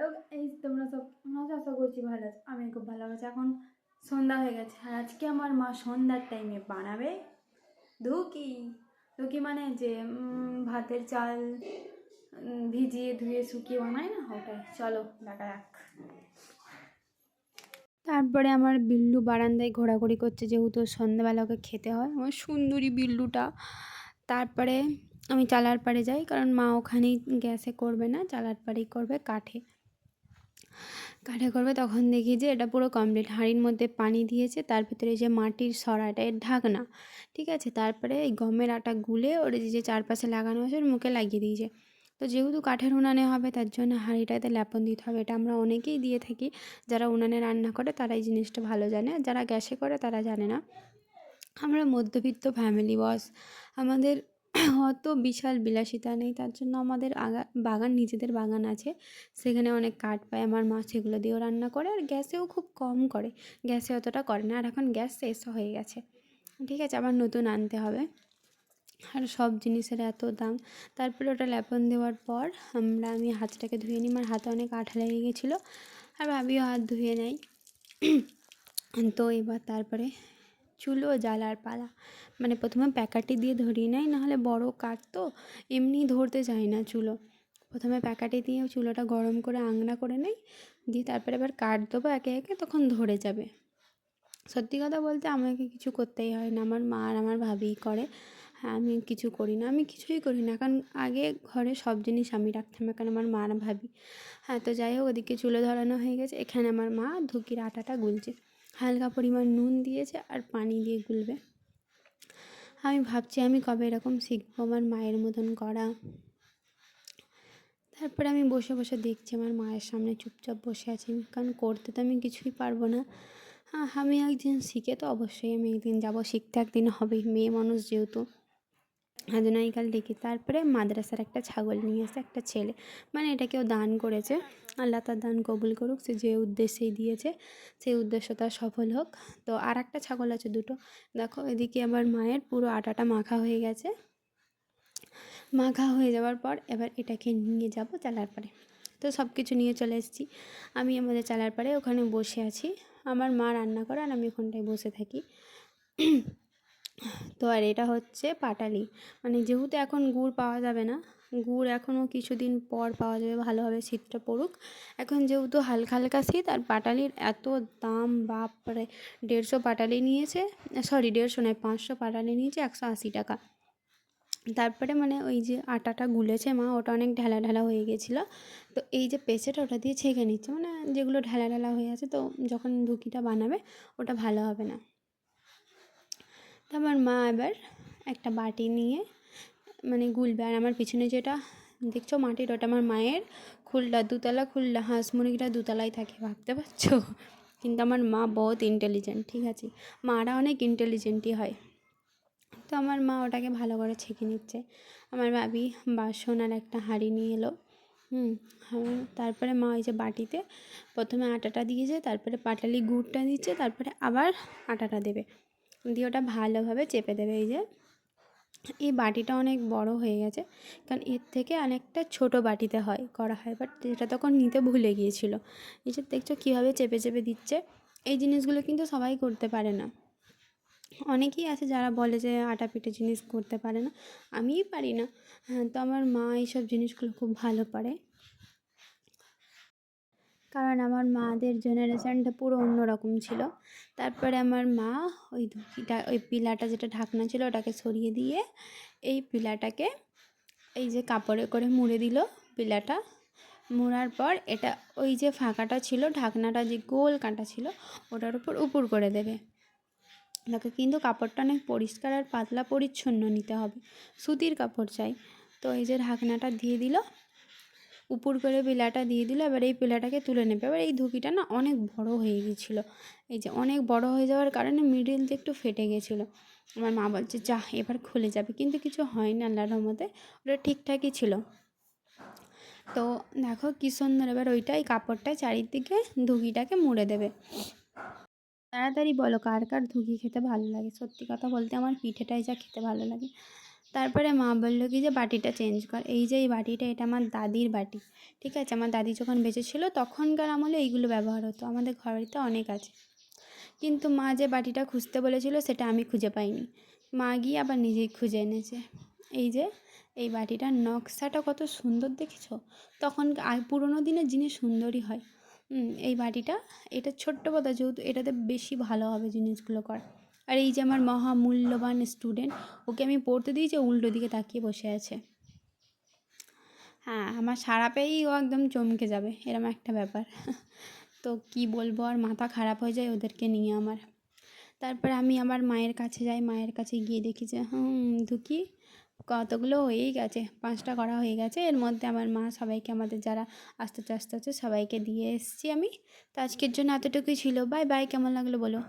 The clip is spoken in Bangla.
হ্যালো এই তোমরা সব তোমরা তো আশা করছি ভালো আছো। আমি খুব ভালো আছি। এখন সন্ধ্যা হয়ে গেছে। আর আজকে আমার মা সন্ধ্যার টাইমে বানাবে ধুকি। ধুকি মানে যে ভাতের চাল ভিজিয়ে ধুয়ে শুকিয়ে বানায় না? ওটাই। চলো, দেখা যাক। তারপরে আমার বিল্লু বারান্দায় ঘোরাঘুরি করছে, যেহেতু সন্ধ্যাবেলা ওকে খেতে হয়। আমার সুন্দরী বিল্লুটা। তারপরে আমি চালার পাড়ে যাই, কারণ মা ওখানেই গ্যাসে করবে না, চালার পাড়েই করবে কাঠে। কাঠে করবে, তখন দেখি যে এটা পুরো কমপ্লিট হাঁড়ির মধ্যে পানি দিয়েছে, তার ভিতরে যে মাটির সরাটা এর ঢাকনা, ঠিক আছে? তারপরে এই গমের আটা গুলে ওর যে চারপাশে লাগানো আছে, ওর মুখে লাগিয়ে দিয়েছে। তো যেহেতু কাঠের উনানে হবে, তার জন্য হাঁড়িটাতে লেপন দিতে হবে। এটা আমরা অনেকেই দিয়ে থাকি, যারা উনানে রান্না করে, তারা এই জিনিসটা ভালো জানে। যারা গ্যাসে করে, তারা জানে না। আমরা মধ্যবিত্ত ফ্যামিলি বস আমাদের অত বিশাল বিলাসিতা নেই, তার জন্য আমাদের আগা, বাগান নিজেদের বাগান আছে। সেখানে অনেক কাঠ পায়, আমার মা সেগুলো দিয়েও রান্না করে, আর গ্যাসেও খুব কম করে। গ্যাসে অতটা করে না, আর এখন গ্যাস শেষ হয়ে গেছে। ঠিক আছে, আবার নতুন আনতে হবে। আর সব জিনিসের এত দাম। তারপরে ওটা লেপন দেওয়ার পর আমরা, আমি হাতটাকে ধুয়ে নিই, আমার হাতে অনেক আঠা লেগে গেছিল, আর ভাবিও হাত ধুয়ে নেয় তো এবার তারপরে চুলো জ্বালার পালা। মানে প্রথমে প্যাকাটি দিয়ে ধরিয়ে নেয়, নাহলে বড় কাঠ তো এমনি ধরতে চায় না চুলো। প্রথমে প্যাকাটি দিয়ে চুলোটা গরম করে আংনা করে নেই দিয়ে তারপরে আবার কাঠ দেবো একে একে, তখন ধরে যাবে। সত্যি কথা বলতে আমাকে কিছু করতেই হয় না, আমার মা আর আমার ভাবিই করে। হ্যাঁ আমি কিছু করি না, আমি কিছুই করি না, কারণ আগে ঘরে সব জিনিস আমি রাখতাম এখন আমার মা আর ভাবি। হ্যাঁ তো যাই হোক, ওদিকে চুলো ধরানো হয়ে গেছে, এখানে আমার মা ধুকির আটাটা গুলছে। হালকা পরিমাণ নুন দিয়েছে আর পানি দিয়ে গুলবে। আমি ভাবছি আমি কবে এরকম শিখব আমার মায়ের মতন করা। তারপরে আমি বসে বসে দেখছি আমার মায়ের সামনে চুপচাপ বসে আছি। কারণ করতে তো আমি কিছুই পারব না। আমি একদিন শিখে তো অবশ্যই আমি একদিন যাব। শিখতে একদিন হবেই। মেয়ে মানুষ যেহেতু। আজনাইকাল ডেকে তারপরে মাদ্রাসার একটা ছাগল নিয়ে এসে একটা ছেলে মানে এটা কেউ দান করেছে। আল্লাহ তার দান কবুল করুক, সে যে উদ্দেশ্যেই দিয়েছে, সেই উদ্দেশ্য তার সফল হোক। তো আর একটা ছাগল আছে দুটো। দেখো, এদিকে আমার মায়ের পুরো আটাটা মাখা হয়ে গেছে। মাখা হয়ে যাওয়ার পর এবার এটাকে নিয়ে যাব চালার পাড়ে। তো সব কিছু নিয়ে চলে এসেছি। আমি আমাদের চালার পাড়ে ওখানে বসে আছি। আমার মা রান্না করে আর আমি ওখানটায় বসে থাকি। তো আর এটা হচ্ছে পাটালি। মানে যেহেতু এখন গুড় পাওয়া যাবে না, গুড় এখনও কিছুদিন পর পাওয়া যাবে, ভালোভাবে শীতটা পড়ুক। এখন যেহেতু হালকা হালকা শীত, আর পাটালির এত দাম, বাপরে, দেড়শো পাটালি নিয়েছে সরি দেড়শো নয়, পাঁচশো পাটালি নিয়েছে, একশো আশি টাকা। তারপরে মানে ওই যে আটাটা গুলেছে মা, ওটা অনেক ঢেলা ঢেলা হয়ে গেছিল। তো এই যে পেঁচেটা ওটা দিয়ে ছেঁকে নিচ্ছে মানে যেগুলো ঢেলা ঢেলা হয়ে আছে, তো যখন ধুকিটা বানাবে, ওটা ভালো হবে না। তো আমার মা এবার একটা বাটি নিয়ে মানে গুলবে। আর আমার পিছনে যেটা দেখছ মাটির, ওটা আমার মায়ের খুললা দুতলা খুললা হাঁস মুরগিটা দুতলায় থাকে, ভাবতে পারছ? কিন্তু আমার মা বহুত ইন্টেলিজেন্ট ঠিক আছে? মারা অনেক ইন্টেলিজেন্টই হয়। তো আমার মা ওটাকে ভালো করে ছেঁকে নিচ্ছে। আমার ভাবি বাসন আর একটা হাঁড়ি নিয়ে এলো, হুম তারপরে মা ওই যে বাটিতে প্রথমে আটাটা দিয়েছে তারপরে পাটালি গুড়টা দিচ্ছে, তারপরে আবার আটাটা দেবে। দিয়ে ওটা ভালোভাবে চেপে দেবে, এই যে। এই বাটিটা অনেক বড় হয়ে গেছে, কারণ এর থেকে অনেকটা ছোট বাটিতে হয় করা হয় বাট যেটা তখন নিতে ভুলে গিয়েছিল। এই যে দেখছ কীভাবে চেপে চেপে দিচ্ছে, এই জিনিসগুলো কিন্তু সবাই করতে পারে না। অনেকেই আছে যারা বলে যে আটা পিঠে জিনিস করতে পারে না, আমিই পারি না। হ্যাঁ তো আমার মা এইসব জিনিসগুলো খুব ভালো পারে কারণ আমার মাদের জেনারেশানটা পুরো অন্যরকম ছিল। তারপরে আমার মা ওই ধুকিটা ওই পিলাটা যেটা ঢাকনা ছিল ওটাকে সরিয়ে দিয়ে এই পিলাটাকে এই যে কাপড়ে করে মুড়ে দিল পিলাটা। মোড়ার পর এটা ওই যে ফাঁকাটা ছিল, ঢাকনাটা যে গোল কাঁটা ছিল, ওটার উপর উপর করে দেবে। ওটাকে কিন্তু কাপড়টা অনেক পরিষ্কার আর পাতলা পরিচ্ছন্ন নিতে হবে। সুতির কাপড় চাই। তো এই যে ঢাকনাটা দিয়ে দিল উপর করে পিলাটা দিয়ে দিল, এবার এই পিলাটাকে তুলে নেবে। এবার এই ধুকিটা না অনেক বড় হয়ে গেছিল এই যে অনেক বড় হয়ে যাওয়ার কারণে মিডিল দিয়ে একটু ফেটে গেছিল আমার মা বলছে যা এবার খুলে যাবে। কিন্তু কিছু হয় না আল্লাহর রহমতে, ওটা ঠিকঠাকই ছিল। তো দেখো কী সুন্দর, এবার ওইটাই কাপড়টায় চারিদিকে ধুকিটাকে মুড়ে দেবে। তাড়াতাড়ি বলো, কার কার ধুকি খেতে ভালো লাগে? সত্যি কথা বলতে আমার পিঠেটাই যা খেতে ভালো লাগে। তারপরে মা বলল কি যে বাটিটা চেঞ্জ কর। এই যে এই বাটিটা, এটা আমার দাদির বাটি। ঠিক আছে? আমার দাদি যখন বেঁচে ছিল তখনকার আমলে এইগুলো ব্যবহার হতো। আমাদের ঘর বাড়িতে অনেক আছে। কিন্তু মা যে বাটিটা খুঁজতে বলেছিল, সেটা আমি খুঁজে পাইনি। মা গিয়ে আবার নিজেই খুঁজে এনেছে। এই যে, এই বাটিটার নকশাটা কত সুন্দর দেখেছ? তখন পুরোনো দিনের জিনিস সুন্দরই হয়। এই বাটিটা, এটা ছোট্ট কথা, যেহেতু এটাতে বেশি ভালো হবে জিনিসগুলো করা। আর এই যে আমার মহামূল্যবান স্টুডেন্ট ওকে আমি পড়তে দিই যে উল্টো দিকে তাকিয়ে বসে আছে। হ্যাঁ আমার সারা পেয়েই ও একদম চমকে যাবে, এরম একটা ব্যাপার। তো কি বলব, আর মাথা খারাপ হয়ে যায় ওদেরকে নিয়ে আমার। তারপর আমি আমার মায়ের কাছে যাই, মায়ের কাছে গিয়ে দেখি যে, হুম, দুঃখী, কতগুলো হয়েই গেছে, পাঁচটা করা হয়ে গেছে। এর মধ্যে আমার মা সবাইকে, আমাদের যারা আস্তে আস্তে আস্তে সবাইকে দিয়ে এসেছি আমি। তো আজকের জন্য এতটুকুই ছিল। বাই বাই, কেমন লাগল বলো?